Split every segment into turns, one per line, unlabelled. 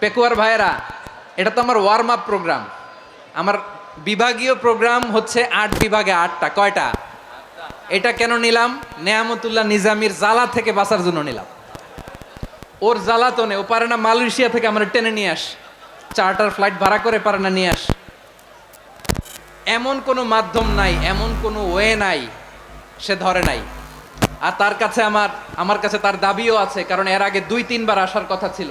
পেকুয়ার ভাইয়েরা, এটা তো আমার ওয়ার্ম আপ প্রোগ্রাম আমার বিভাগীয় প্রোগ্রাম হচ্ছে আট বিভাগে আটটা, কয়টা? এটা কেন নিলাম? নেয়ামতুল্লাহ নিজামির জ্বালা থেকে বাঁচার জন্য নিলাম। ওর জ্বালাতনে ও পারে না মালয়েশিয়া থেকে আমার টেনে নিয়ে আস। চার্টার ফ্লাইট ভাড়া করে পারে না নিয়ে আস। এমন কোনো মাধ্যম নাই, এমন কোনো ওয়ে নাই, সে ধরে নাই। আর তার কাছে আমার আমার কাছে তার দাবিও আছে, কারণ এর আগে দুই, তিনবার আসার কথা ছিল।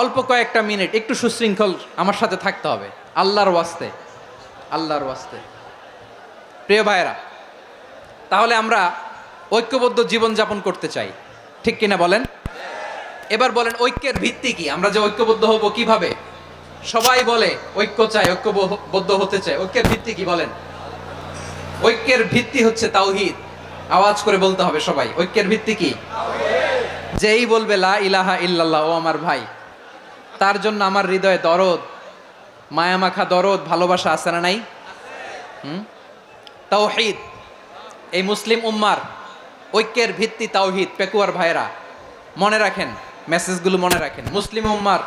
অল্প কয়েকটা মিনিট, একটু সুশৃঙ্খল আমার সাথে থাকতে হবে। আল্লাহর ওয়াস্তে আল্লাহর ওয়াস্তে। প্রিয় ভাইরা তাহলে আমরা ঐক্যবদ্ধ জীবনযাপন করতে চাই। ঠিক কিনা বলেন? এবার বলেন, ঐক্যের ভিত্তি কি? আমরা যে ঐক্যবদ্ধ হব কীভাবে? সবাই বলে, ঐক্য চাই, ঐক্যবদ্ধ হতে চাই। ঐক্যের ভিত্তি কি বলেন? ঐক্যের ভিত্তি হচ্ছে তাওহিদ। আওয়াজ করে বলতে হবে সবাই, ঐক্যের ভিত্তি কি? যেই বলবে, লা ইলাহা ইল্লাল্লাহ, ও আমার ভাই। তার জন্য আমার হৃদয়ে দরদ মায়ামাখা দরদ, ভালোবাসা আছে না নাই? হুম? তাওহিদ। এই মুসলিম উম্মার ঐক্যের ভিত্তি তাওহিদ, পেকুয়ার ভাইরা মনে রাখেন মেসেজগুলো মনে রাখেন। মুসলিম উম্মার